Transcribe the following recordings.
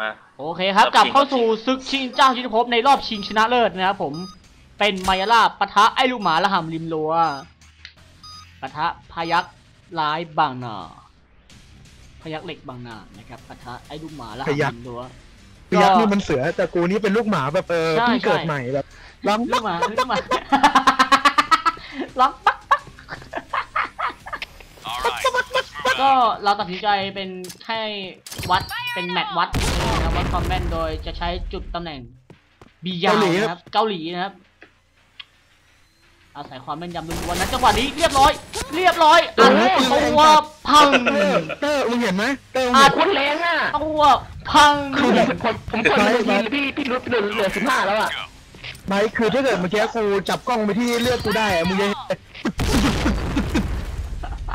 มาโอเคครับรอบกลับชิงเข้าสู่ศึกชิงเจ้าชิงภพในรอบชิงชนะเลิศนะครับผมเป็นมายาลาปะทะไอ้ลูกหมาละหำริมรั้วปะทะพยักร้ายบางนาพยักเหล็กบางนานะครับปะทะไอ้ลูกหมาละหำพยัคฆ์ริมรั้วพยักษ์นี่มันเสือแต่กูนี่เป็นลูกหมาแบบเออใช่เพิ่งเกิดใช่ใหม่แบบร้องลูกหมาลูกหมาร้องปักปักก็เราตัดสินใจเป็นแค่วัด เป็นแมตช์วัดนะครับวัดความแม่นโดยจะใช้จุดตำแหน่งบียาวนะครับ เกาหลีนะครับ อาศัยความแม่นยำล้วนๆนะจังหวะนี้เรียบร้อย เรียบร้อยอัดตัวพังเตอร์เตอร์มึงเห็นไหมเตอร์มึงอัเห็ดนคนแรงอะตัวพังคือผมผมผมกดหนึ่งทีพี่พี่รุดเหลือเหลือสิบห้าแล้วอะไหมคือถ้าเกิดเมื่อกี้กูจับกล้องไปที่เลือดกูได้อะมึงจะ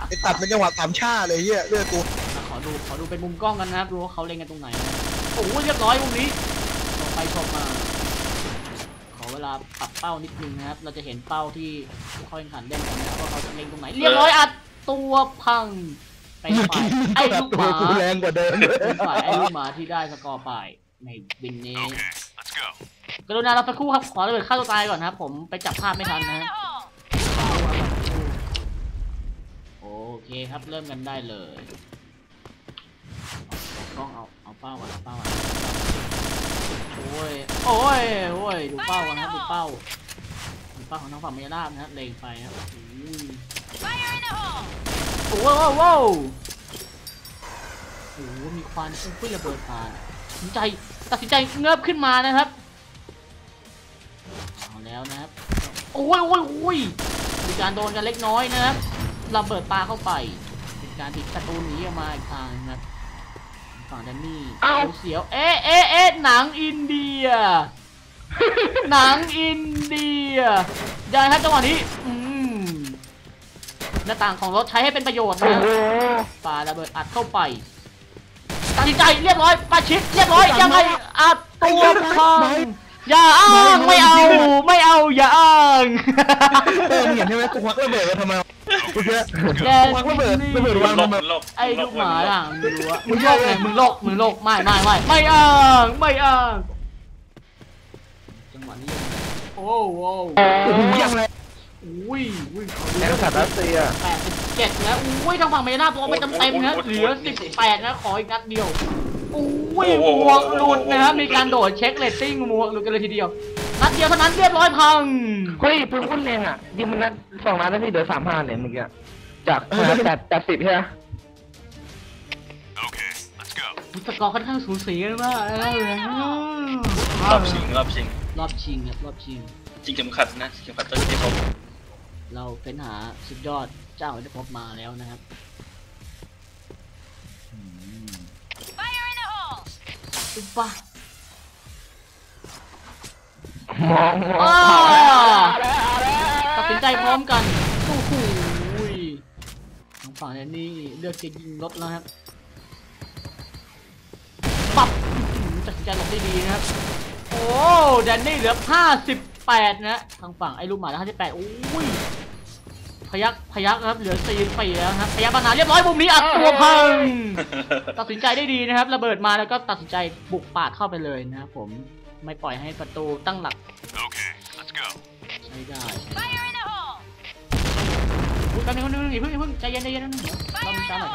ไอตัดเป็นจังหวะสามชาเลยเฮียเลือดกูขอ ดูขอดูเป็นมุมกล้องกันนะครับดูว่าเขาเล็งกันตรงไหนนะโอ้โหเรียบร้อยมุมนี้ชมไปชมมา ขอเวลาปรับเป้านิดนึงนะครับ เราจะเห็นเป้าที่ผู้เข้าแข่งขันเล่นกันนะครับว่าเขาจะเล็งตรงไหน เรียบร้อยอัดตัวพังไปเมื่อฝ่ากี้ยมึงไอ้ตัดลูกตัหวมากูแรงกว่าเดิมเป็นฝ่ายไอ้ลูกหมาที่ได้สกอร์ไปในวินนี้กรุณาเราสักครู่ครับขอระเบิดฆ่าตัวตายก่อนนะครับผมไปจับภาพไม่ทันนะฮะโอเคครับเริ่มกันได้เลยเอาก ล้องเอาเอาเป้าก่อนเอาเป้าก่อนโอ้ยโอ้ยโอ้ยดูเป้าก่อนนะครับดูเป้าดูเป้าของทางฝั่งเมียราบนะครับเล็งไปครับอืมโอ้โหว้าวว้าวโอ้โหมีควันพุ่งระเบิดผ่านตัดสินใจตัดสินใจเงือบขึ้นมานะครับเอาแล้วนะครับโอ้ยโอ้ยโอ้ยมีการโดนกันเล็กน้อยนะครับระเบิดปลาเข้าไปเป็นการติดศัตรูหนีออกมาอีกทางนะครับ ฝั่งแดนนี่เอ้าเสียวๆเอ๊ะเอ๊ะเอ๊ะหนังอินเดีย หนังอินเดียยังไงครับจังหวะนี้อืมหน้าต่างของรถใช้ให้เป็นประโยชน์โอ้นะโหปาระเบิดอัดเข้าไปตัดสินใจเรียบร้อยปาชิดเรียบร้อยยังไงอัดตัวพังอย่าอ้างไม่เอาไม่เอาอย่าอ้างเออมึงเห็นใช่ไหมกูควักระเบิดมาทำไมกู เชื่อแกควักระเบิดระเบิดมึวางงลทำบไมมึงลบไอ้ลูกหมาอะมึงรู้ว่ามึงมึงโลกโลกไงไงมึงโลกมึงโลกไม่ไม่ไม่ไม่อ้างไม่อ้างจังหวะนี้ยังไงโอ้โหโอ้โหยังไงอุ้ยอุ้ยขอดูแรงสัตว์รัสเซียแปดสิบเจ็ดนะอุ้ยทางฝั่งเมน่าตัวไปเต็มเต็มๆนะเหลือสิบแปดนะขออีกนัดเดียวอุ้ยหมวกหลุดนะครับมีการโดดเช็คเรตติ้งหมวกหลุดกันเลยทีเดียว นัดเดียวเท่านั้นเรียบร้อยพังเฮ้ยปืนคนแรงอะยิงมันนัดสองนัดแล้วพี่เหลือสามห้าเลยเมื่อกี้จากแปดแปดสิบใช่ไหมสกอร์ค่อนข้างสูสีกันมากนะรอบชิงรอบชิงรอบชิงครับรอบชิงจริงเข็มขัดนะเข็มขัดต้องที่ครบเราเฟ้นหาสุดยอดเจ้าได้พบมาแล้วนะครับอืมตุ๊บปะ มองมองอ้าเอาแล้วเอาแล้วตัดสินใจพร้อมกันโอ้โหทางฝั่งแดนนี่เลือกจะยิงรถแล้วครับปับอื้อหือตัดสินใจหลบได้ดีนะครับ โอ้แดนนี่เหลือ 58 นะ ทางฝั่งไอ้ลูกหมาแล้ว58โอ้ยพยักพยักนะครับเหลือ44แล้วนะครับพยักบางนาเรียบร้อยมุมนี้อัดตัวพังตัดสินใจได้ดีนะครับ ระเบิดมาแล้วก็ตัดสินใจบุกปาดเข้าไปเลยนะครับผม ไม่ปล่อยให้ประตูตั้งหลักใช้ได้พูดกันหนึ่งคนหนึ่งอย่าเพิ่งอย่าเพิ่งใจเย็นใจเย็นนะเรามีการหน่อย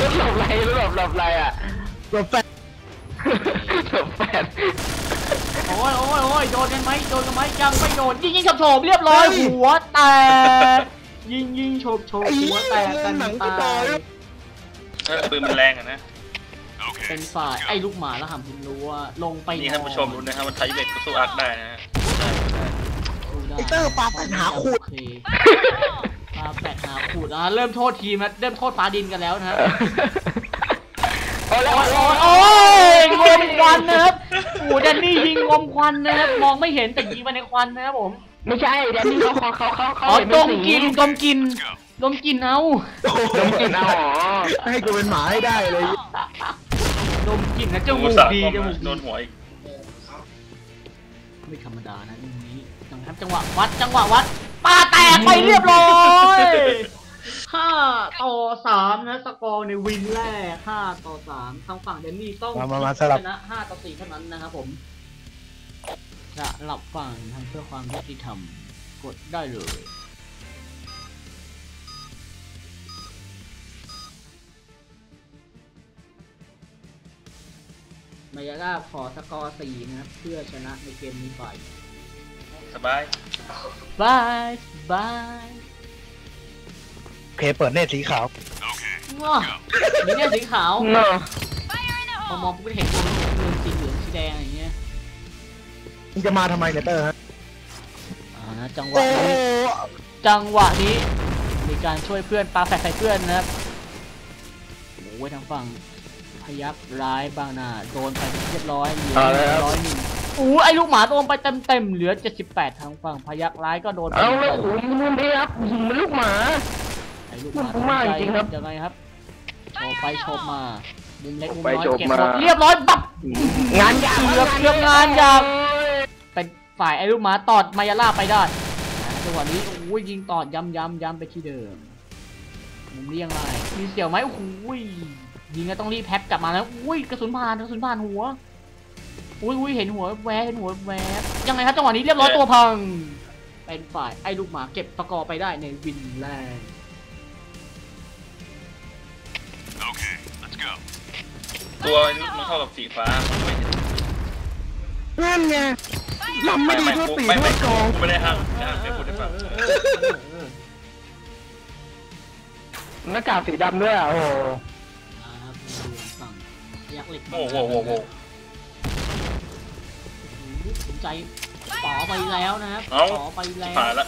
รถหลบไรรถหลบหลบไรอะรถแฟนหลบแปดโอ้ยโอ้ยโอ้ยโดนกันไหมโดนกันไหมยังไม่โดนยิงยิงโฉบโฉบเรียบร้อยหัวแตกยิงยิงโฉบโฉบไอ้หัวแตกกันหนังกูตาตายยเออปืนมันแรงอะนะ เป็นฝ่ายไอ้ลูกหมาแล้วหำคุณรู้ว่าลงไปนี่ท่านผู้ชมรู้นะครับว่าไทยเบ็ดก็สู้อักได้นะฮะได้ได้สู้ได้ไอเตอร์ปาแปดหาขูดโอเคปาแปดหาขูดอะเริ่มโทษทีมนะเริ่มโทษฟ้าดินกันแล้วนะฮะโอ้แล้วโอ้ยโอ้ยโอ้ยงมควันนะครับโอ้แดนนี่ยิงงมควันนะครับมองไม่เห็นแต่ยิงไปในควันนะครับผม ไม่ใช่แดนนี่เขาเขาเขาเขาเขาอ๋อเห็นดเป็นมสีกลินดมกลินดมกลินเอาโอ้โหดมกลินเอาอ๋อให้กูเป็นหมาให้ได้เลย ดมกลินนะจมูอุกตส่าห์ดีเข้าจมามูกโดดีนหัวอีกไม่ธรรมดานะตรงนี้นะครับจังหวะวัดจังหวะวัดปาแตกไปเรียบร้อยห้าต่อสามนะสกอร์ในวินแรกห้าต่อสามทางฝั่งเดนนี่ต้องมามามาสลับ ชนะห้าต่อสี่เท่านั้นนะครับผมจะหลับฝั่งทางเพื่อความยุติธรรมกดได้เลย มายาลาขอสกอร์สี่นะครับ เพื่อชนะในเกมนี้ไปสบาย บายบายโอเคเปิดเนตสีขาวว้ามีเนี่ยสีขาวเนาะพอมองปุ๊บก็เห็นตัวเงินสีเหลืองสีแดงอะไรอย่างเงี้ยมึงจะมาทำไมเนี่ยเตอร์ฮะอ่าจังหวะโอ้นี้จังหวะนี้ มีการช่วยเพื่อนปาแฟกใส่เพื่อนนะครับโอ้ยทางฝั่ง พยักร้ายบางนาโดนไปเรียบร้อยเหลือร้อยหนึ่งอู้ไอ้ลูกหมาโดนไปเต็มเต็มๆเหลือ 78ทางฝั่งพยักร้ายก็โดนไปเอาแล้วโอ้โหมึงนี่ครับยิงมันลูกหมา ไอ้ลูกหมามันมากจริงๆครับยังไงครับโชว์ไปโชว์มามุมเล็กมุมไปน้อยโชว์เก็บมาหมดเรียบร้อยบับ งานยากเกือบเกือบงานยาก เป็นฝ่ายไอ้ลูกหมาตอดมายาล่าไปได้นะจังหวะนี้โอ้ยยิงตอดย้ำย้ำย้ำไปที่เดิมมุมนี้ยังไงมีเสี่ยวไหมโอ้โห ยิงก็ต้องรีบแพ็คกลับมาแล้ว อุ้ยกระสุนผ่านกระสุนผ่านหัว อุ้ยอุ้ยเห็นหัวแวบเห็นหัวแวบยังไงครับจังหวะนี้เรียบร้อยตัวพัง เป็นฝ่ายไอ้ลูกหมาเก็บตะกอไปได้ในวินแรกตัวมันเข้ากับสีฟ้าไม่เห็นนั่นไงลำไม่ดีด้วยปีไม่ด้วไม่ยกองไม่ได้ห้ามไม่ห้ามไม่พูดให้ฟังหน้ากากสีดำด้วยอะโอ้ ยักษ์เหล็กโอ้โหโอ้โหโอ้โหสนใจป๋อไปแล้วนะครับเอ้าป๋อไปแล้วผ่านละ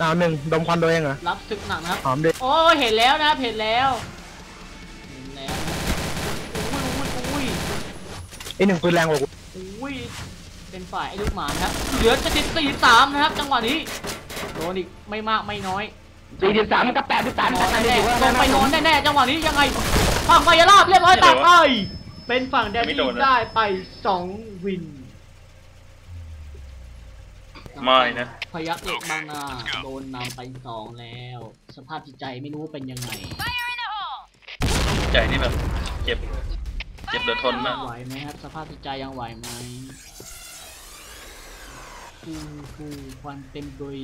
ดาวหนึ่งดมควันตัวเองเหรอรับศึกหนักนะครับหอมดิโอ้ยเห็นแล้วนะครับเห็นแล้วเห็นแล้วนะอุ้ยอุ้ยไอหนึ่งปืนแรงกว่ากูอุ้ยอุ้ยเป็นฝ่ายไอ้ลูกหมานะครับเหลือจะติดสี่สามนะครับ จังหวะนี้โดนอีกไม่มากไม่น้อย สี่สิบสามกับแปดสิบสามนอนแน่แน่ๆๆลงไปนอนแน่ๆจังหวะนี้ยังไงฝั่งไฟยาลาบเรียบร้อยแตกไปเป็นฝั่งแดนนี่ได้ไปสองวินไม่นะพยักเหล็กบางนาโดนนำไปสองแล้ว สภาพจิตใจไม่รู้ว่าเป็นยังไงใจนี่แบบเจ็บ เจ็บเดือดทนมากไหวไหมครับ สภาพจิตใจยังไหวไหม ฟูฟูควันเต็มดุย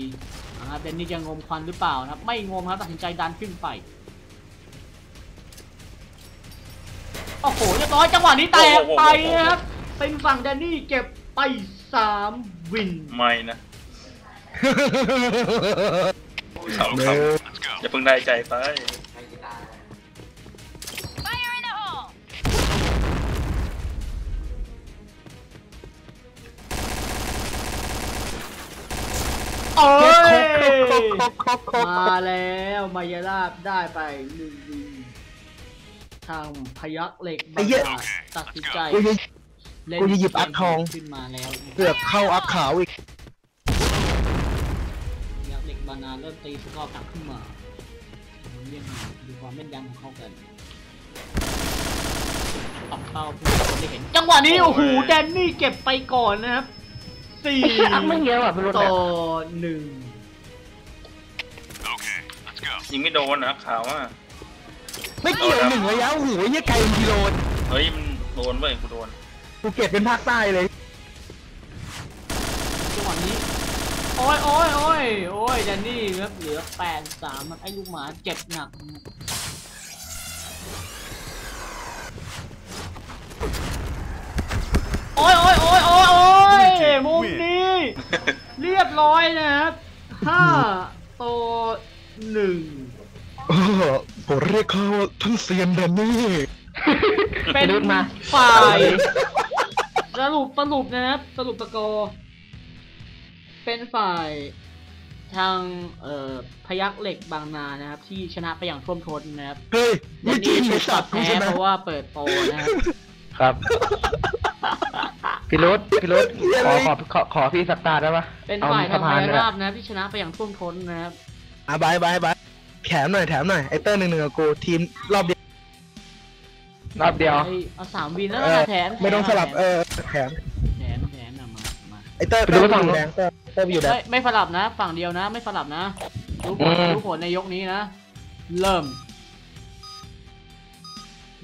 นะครับเดนนี่จะงมควันหรือเปล่านะครับ ไม่งมครับตัดสินใจดันขึ้นไปโอ้โหเรียบร้อยจังหวะนี้แตกไปนะครับเป็นฝั่งแดนนี่เก็บไปสามวินไม่นะสาวเร็คำวอย่าเพิ่งได้ใจไป โอ้ครบยครบครบครบครบมาแล้วมายาลาบได้ไปหนึ่งวินทางพยักเหล็กบางนาตัดสินใจกูจะเล่นกูจะหยิบอัพทองขึ้นมาแล้วเกือบเข้าอัพขาวอีกพยักเหล็กบานาเริ่มตีสกอร์กลับขึ้นมาเรียกมาดูความแม่นยำของเขากันปักเป้าเพื่อให้คนได้เห็น จังหวะนี้โอ้โหแดนนี่เก็บไปก่อนนะครับ สี่ไอ้เหี้ยอักไม่เยอะอะเป็นรถต่เนี่ยอหนึ่งยิงไม่โดนนะขาวอะไม่เกี่ยวหนึ่งระยะโอ้โหยี่ไกลเป็นกิโลเฮ้ยมันโดนเว้ยกูโดนกูเก็บเป็นภาคใต้เลยจังหวะนี้โอ้ยโอ้ยโอ้ยโอ้ยแดนนี่ครับเหลือแปดสามไอ้ลูกหมาเจ็บหนักโอ้ยโอ้ยโอ้ยโอ้ยโอ้ยมุมนี้ เรียบร้อยนะครับห้าต่อหนึ่งเออผมเรียกเขาว่าท่านเซียนแดนนี่ เป็นรุ่นมา ฝ่ายสรุปสรุปนะครับสรุปตะกอร์เป็นฝ่ายทางเอ่อพยักเหล็กบางนานะครับ ที่ชนะไปอย่างท่วมท้นนะครับเฮ้ยและไม่จรินี่งถูไอ้กสัตัตดว์กูแพ้ชนะเพราะว่าเปิดโปรนะครับ ครับ พี่รุธพี่รุธขอขอขอขอพี่สักตาได้ปะเป็นอฝ่ายทางสะพพนยาเนี่ยราบนะครับที่ชนะไปอย่างท่วมท้นนะครับอะบายบายบายแถมหน่อยแถมหน่อยไอเตอร์หนึ่งหนึ่งกับกูทีมรอบเดียวรอบเดียวไอ้เอาสามวินแล้วเออนะแถมไม่ต้องสลับเออแถมแถมแถมนะมามาไอเตอร์ไปเตอดูร์ไปฝั่งอยู่แดงเตอร์เตอร์ไปอยู่แดงไม่ไม่สลับนะ ฝั่งเดียวนะ ไม่สลับนะรู้ผลรู้ผลในยกนี้นะ เริ่ม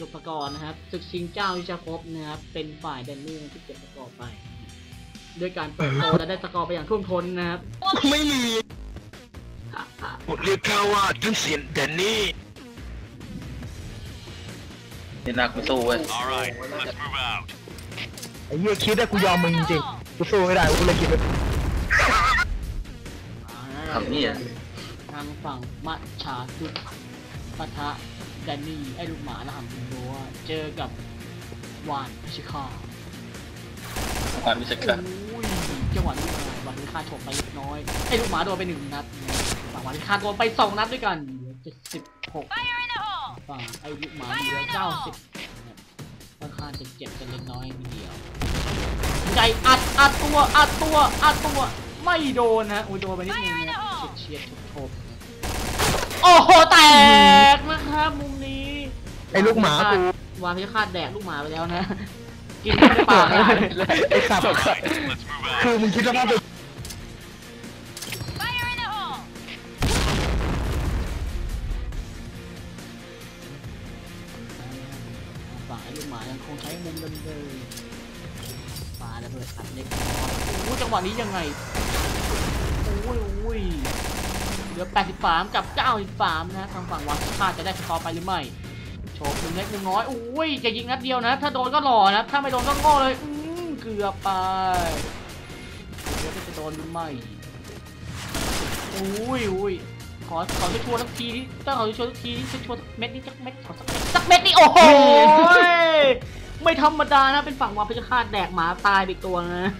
ลูกประกอบนะครับศึกชิงเจ้าวิชาภพนะครับ เป็นฝ่ายแดนนี่ที่เก็บประกอบไป ด้วยการเปิดโตและได้สกอร์ไปอย่างท่วมท้นนะครับ ไม่มีผมเรียกเขาว่าท่านเสียนแดนนี่นี่นักไม่สู้เว้ย All right, let's move out. ไอ้เหี้ยคิดว่ากูยอมมึงจริงๆกูสู้ไม่ได้กูเลยคิดว่าทำนี่อะทางฝั่งมัชชาตุดปะทะ แดนนี่ไอ้ลูกหมาและหำโดว่าเจอกับวานพิชิคาความมิสกันโอ้ยจังหวะนี้วานพิชิคาฉกไปเล็กน้อยไอ้ลูกหมาโดนไปหนึ่งนัดฝั่งวานพิชิคาโดนไปสองนัดด้วยกันเหลือเจ็ดสิบหกฝั่งไอ้ลูกหมาเหลือเก้าสิบค่อนข้างจะเจ็บกันเล็กน้อยทีเดียวใจอัดอัดตัวอัดตัวอัดตัวไม่โดนนะอุ้ยโดนไปนิดนึงนะเฉียดเฉียดๆโฉบๆโอ้โหแตกนะ ครับ มุมนี้ไอ้ลูกหมากู วางพิฆาตแดกลูกหมาไปแล้วนะ กินไม่ได้เปล่านะไอ้สัตว์ All right, let's move out. คือมึงคิดว่าถ้าเป็นฝ่ายลูกหมายังคงใช้มุมเดิมๆปาระเบิดอัดเล็กน้อยโอ้โหจังหวะนี้ยังไงโอ้ยโอ้ยเห ลือ 83 กับ 93 นะทางฝั่งวางพิฆาตจะได้สกอร์ไปหรือไม่ โชว์หนึ่งเล็กหนึ่งน้อยโอ้ยจะยิงนัดเดียวนะ ถ้าโดนก็หล่อนะถ้าไม่โดนก็โง่เลยอืมเกือบไปเดี๋ยวจะโดนหรือไม่อุ้ยอุ้ยขอขอจะชวนสักทีนี่ต้องขอจะชวนสักทีนี่จะชวนสักเม็ดนี่สักเม็ดขอสักเม็ดสักเม็ดนี่โอ้โหไม่ธรรมดานะเป็นฝั่งวางเพชรฆาตแดกหมาตายไปอีกตัวนะ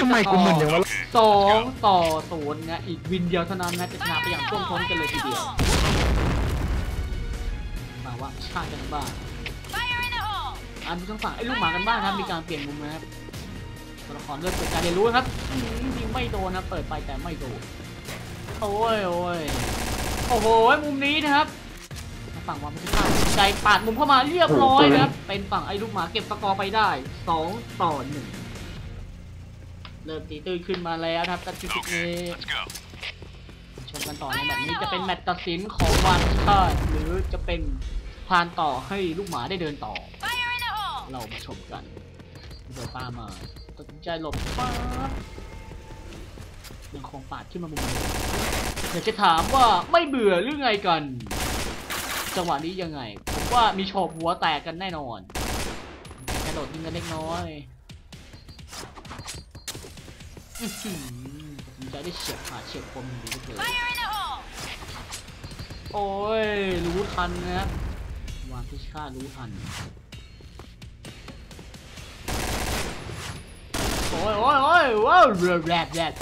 ทำไมกูมึนอย่างวะสองต่อศูนย์นะอีกวินเดียวเท่านั้นนะจะชนะไปอย่างท่วมท้นกันเลยทีเดียวมาว่าชาติกันบ้างอันดูทางฝั่งไอ้ลูกหมากันบ้างครับมีการเปลี่ยนมุมนะครับตัวละครเริ่มเกิดการเรียนรู้ครับยิงไม่โดนนะเปิดไปแต่ไม่โดนโอ้ยโอ้ยโอ้โหมุมนี้นะครับฝั่งวางพิฆาใจปาดมุมเข้ามาเรียบร้อยนะครับ เป็นฝั่งไอ้ลูกหมาเก็บสกอร์ไปได้สองต่อหนึ่ง เริ่มตีตื้นขึ้นมาแล้วนะครับตัดทีนี้ Okay, let's go. ชมกันต่อในแมตช์นี้จะเป็นแมตช์ตัดสินของวานพิฆาตหรือจะเป็นพานต่อให้ลูกหมาได้เดินต่อ เรามาชมกันเดินตามมาตัดสินใจหลบป๊าบยังคงปาดขึ้นมามุมเดิมเดี๋ยวจะถามว่าไม่เบื่อหรือไงกัน จังหวะนี้ยังไง ผมว่ามีโฉบหัวแตกกันแน่นอนกระโดดยิงกันเล็กน้อย อื้อหือตันใจได้เฉียบขาดเฉียบคมดีเหลือเกินโอ้ย รู้ทันนะครับวานพิชารู้ทัน โอ้ยโอ้ยโอ้ยว้าวแรบแรบแรบ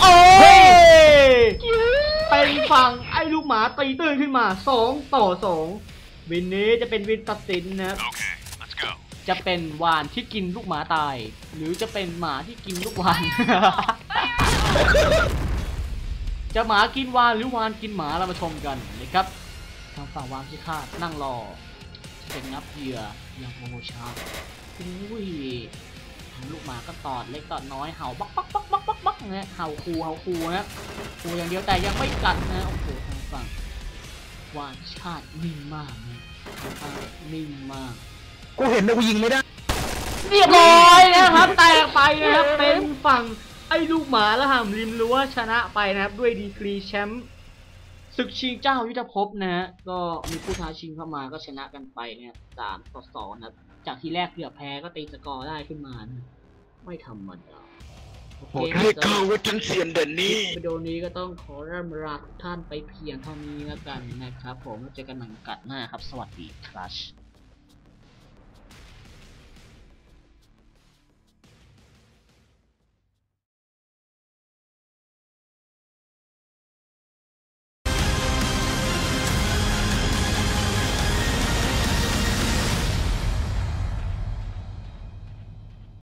โอ้ยเป็นฝั่งไอ้ลูกหมาตีตื้นขึ้นมาสองต่อสองวินนี้จะเป็นวินตัดสินนะครับ Okay. จะเป็นวานที่กินลูกหมาตาย หรือจะเป็นหมาที่กินลูกวาน จะหมากินวานหรือวานกินหมาเรามาชมกันนะครับ ทางฝั่งวานที่คาดนั่งรอจะเป็นงับเหยื่ออย่างโมโมชาอุ้ยทางลูกหมาก็ตอดเล็กตอดน้อยเห่าบักบักบักบักบักบักนะเห่าคูเห่าคูนะคูอย่างเดียวแต่ยังไม่กัดนะโอ้โหทางฝั่งวานชาตินิ่งมากนะนิ่งมาก กูเห็นแต่กูยิงไม่ได้ เรียบร้อยนะครับแตกไปนะครับเป็นฝั่งไอ้ลูกหมาและหามริมรั้วชนะไปนะครับ ด้วยดีกรีแชมป์ศึกชิงเจ้ายุทธภพนะฮะก็มีผู้ท้าชิงเข้ามาก็ชนะกันไปนะครับสามต่อสองนะครับจากที่แรกเกือบแพ้ก็ตีสกอร์ได้ขึ้นมานะไม่ธรรมดาโอเคผมเรียกเขาว่าท่านเสียนแดนนี่วิดีโอนี้ก็ต้องขอร่ำลาทุกท่านไปเพียงเท่านี้แล้วกันนะครับ ผมแล้วเจอกันใหม่โอกาสหน้าครับ สวัสดีครับ